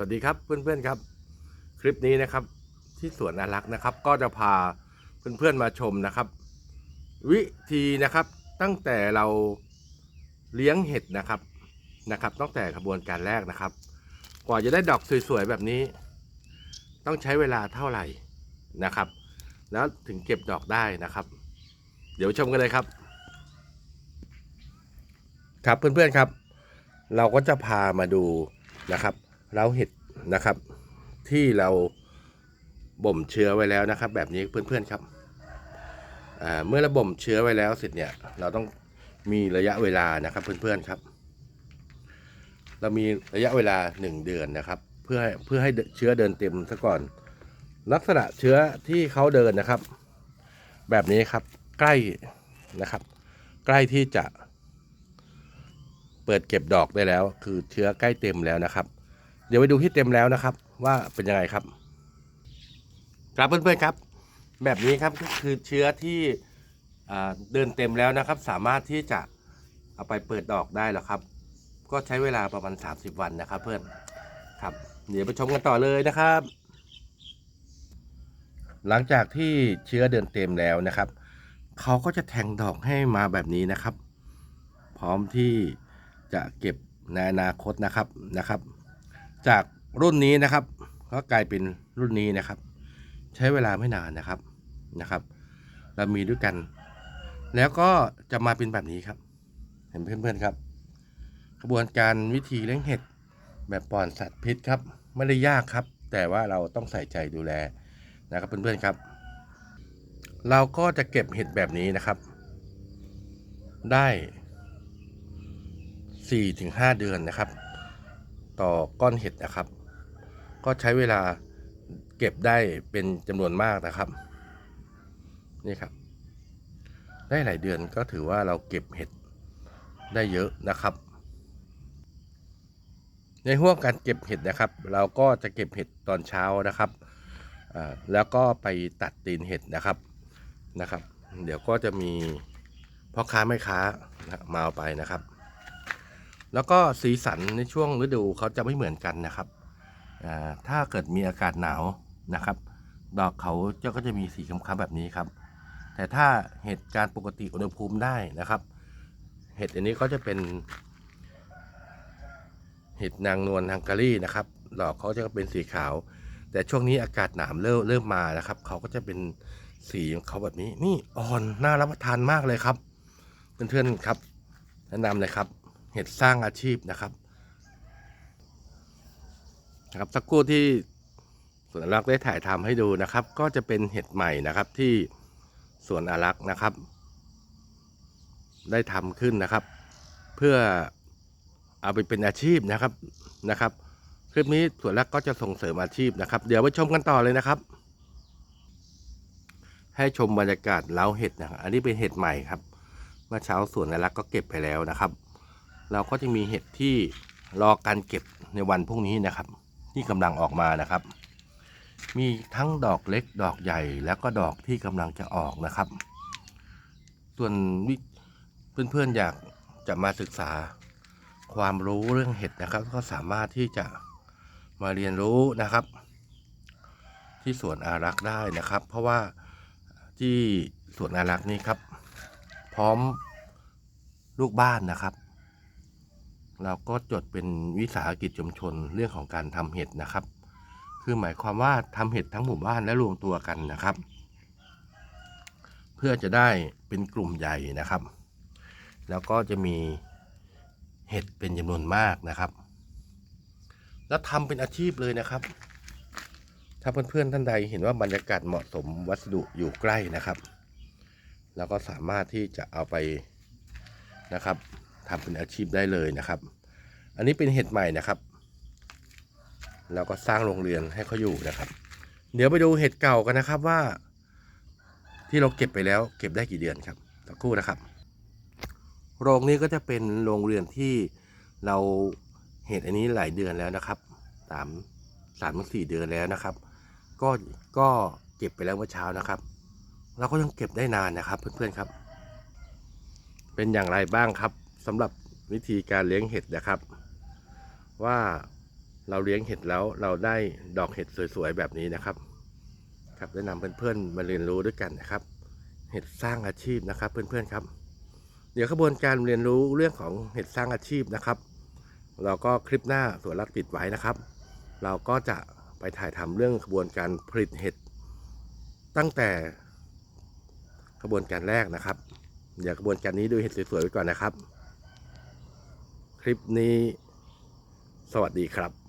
วัสดีครับเพื่อนๆครับ คลิปนี้นะครับที่สวนอารักษ์นะครับ ก็จะพาเพื่อนๆมาชมนะครับ วิธีนะครับตั้งแต่เราเลี้ยงเห็ดนะครับนะครับ ตั้งแต่ขบวนการแรกนะครับ กว่าจะได้ดอกสวยๆแบบนี้ ต้องใช้เวลาเท่าไหร่นะครับ แล้วถึงเก็บดอกได้นะครับ เดี๋ยวชมกันเลยครับ ครับเพื่อนๆครับ เราก็จะพามาดูนะครับ เราเห็ดนะครับ ที่เราบ่มเชื้อไว้แล้วนะครับ แบบนี้เพื่อนๆครับเมื่อเราบ่มเชื้อไว้แล้วเสร็จเนี่ย เราต้องมีระยะเวลานะครับ เพื่อนๆครับ เรามีระยะเวลาหนึ่งเดือนนะครับ เพื่อเพื่อให้เชื้อเดินเต็มซะก่อน ลักษณะเชื้อที่เขาเดินนะครับ แบบนี้ครับใกล้นะครับ ใกล้ที่จะเปิดเก็บดอกได้แล้ว คือเชื้อใกล้เต็มแล้วนะครับ เดี๋ยวไปดูที่เต็มแล้วนะครับ ว่าเป็นยังไงครับ ครับเพื่อนๆครับ แบบนี้ครับก็คือเชื้อที่เดินเต็มแล้วนะครับ สามารถที่จะเอาไปเปิดดอกได้แล้วครับ ก็ใช้เวลาประมาณ 30 วันนะครับ เพื่อนครับ เดี๋ยวไปชมกันต่อเลยนะครับ หลังจากที่เชื้อเดินเต็มแล้วนะครับเขาก็จะแทงดอกให้มาแบบนี้นะครับ พร้อมที่จะเก็บในอนาคตนะครับนะครับ จากรุ่นนี้นะครับ ก็กลายเป็นรุ่นนี้นะครับ ใช้เวลาไม่นานนะครับนะครับ เรามีด้วยกัน แล้วก็จะมาเป็นแบบนี้ครับ เห็นเพื่อนๆครับ กระบวนการวิธีเลี้ยงเห็ดแบบปลอดสัตว์พิษครับ ไม่ได้ยากครับ แต่ว่าเราต้องใส่ใจดูแลนะครับเพื่อนๆครับ เราก็จะเก็บเห็ดแบบนี้นะครับ ได้4-5 เดือนนะครับ ต่อก้อนเห็ดนะครับ ก็ใช้เวลาเก็บได้เป็นจำนวนมากนะครับ นี่ครับ ได้หลายเดือนก็ถือว่าเราเก็บเห็ดได้เยอะนะครับ ในห่วงการเก็บเห็ดนะครับ เราก็จะเก็บเห็ดตอนเช้านะครับแล้วก็ไปตัดตีนเห็ดนะครับนะครับ เดี๋ยวก็จะมีพ่อค้าแม่ค้ามาเอาไปนะครับ แล้วก็สีสันในช่วงฤดูเขาจะไม่เหมือนกันนะครับถ้าเกิดมีอากาศหนาวนะครับ ดอกเขาจะก็จะมีสีคล้ำๆแบบนี้ครับ แต่ถ้าเหตุการณ์ปกติอุณหภูมิได้นะครับ เห็ดอันนี้ก็จะเป็น เห็ดนางนวลฮังการีนะครับ ดอกเขาจะเป็นสีขาว แต่ช่วงนี้อากาศหนาวเริ่มเริ่มมานะครับ เขาก็จะเป็นสีของเขาแบบนี้ นี่อ่อนน่ารับประทานมากเลยครับ เพื่อนๆครับ แนะนำเลยครับ เห็ดสร้างอาชีพนะครับนะครับสักครู่ที่สวนอารักษ์ได้ถ่ายทำให้ดูนะครับ ก็จะเป็นเห็ดใหม่นะครับที่สวนอารักษ์นะครับ ได้ทำขึ้นนะครับ เพื่อเอาไปเป็นอาชีพนะครับนะครับ คลิปนี้สวนรักก็จะส่งเสริมอาชีพนะครับ เดี๋ยวไปชมกันต่อเลยนะครับ ให้ชมบรรยากาศเล้าเห็ดนะครับอันนี้เป็นเห็ดใหม่ครับเมื่อเช้าสวนรักก็เก็บไปแล้วนะครับ เราก็จะมีเห็ดที่รอการเก็บในวันพรุ่งนี้นะครับ ที่กำลังออกมานะครับ มีทั้งดอกเล็กดอกใหญ่แล้วก็ดอกที่กำลังจะออกนะครับ ส่วนเพื่อนๆอยากจะมาศึกษาความรู้เรื่องเห็ดนะครับ ก็สามารถที่จะมาเรียนรู้นะครับ ที่สวนอารักษ์ได้นะครับ เพราะว่าที่สวนอารักษ์นี้ครับ พร้อมลูกบ้านนะครับ เราก็จดเป็นวิสาหกิจชุมชนเรื่องของการทำเห็ดนะครับ คือหมายความว่าทำเห็ดทั้งหมู่บ้านและรวมตัวกันนะครับ เพื่อจะได้เป็นกลุ่มใหญ่นะครับ แล้วก็จะมีเห็ดเป็นจำนวนมากนะครับ แล้วทำเป็นอาชีพเลยนะครับ ถ้าเพื่อนๆท่านใดเห็นว่าบรรยากาศเหมาะสมวัสดุอยู่ใกล้นะครับ แล้วก็สามารถที่จะเอาไปนะครับ ทำเป็นอาชีพได้เลยนะครับ อันนี้เป็นเห็ดใหม่นะครับแล้วก็สร้างโรงเรียนให้เขาอยู่นะครับ เดี๋ยวไปดูเห็ดเก่ากันนะครับว่า ที่เราเก็บไปแล้วเก็บได้กี่เดือนครับสักครู่นะครับ โรงนี้ก็จะเป็นโรงเรือนที่เราเห็ดอันนี้หลายเดือนแล้วนะครับสามสามถึงสี่เดือนแล้วนะครับ ก็ก็เก็บไปแล้วเมื่อเช้านะครับ เราก็ยังเก็บได้นานนะครับ เพื่อนๆครับ เป็นอย่างไรบ้างครับ สำหรับวิธีการเลี้ยงเห็ดนะครับ ว่าเราเลี้ยงเห็ดแล้วเราได้ดอกเห็ดสวยๆแบบนี้นะครับ ครับแนะนำเพื่อนๆมาเรียนรู้ด้วยกันนะครับ เห็ดสร้างอาชีพนะครับเพื่อนๆครับ เดี๋ยวกระบวนการเรียนรู้เรื่องของเห็ดสร้างอาชีพนะครับ เราก็คลิปหน้าส่วนรักติดไว้นะครับ เราก็จะไปถ่ายทำเรื่องกระบวนการผลิตเห็ดตั้งแต่กระบวนการแรกนะครับ เดี๋ยวกระบวนการนี้ดูเห็ดสวยๆไว้ก่อนนะครับ คลิปนี้ สวัสดีครับ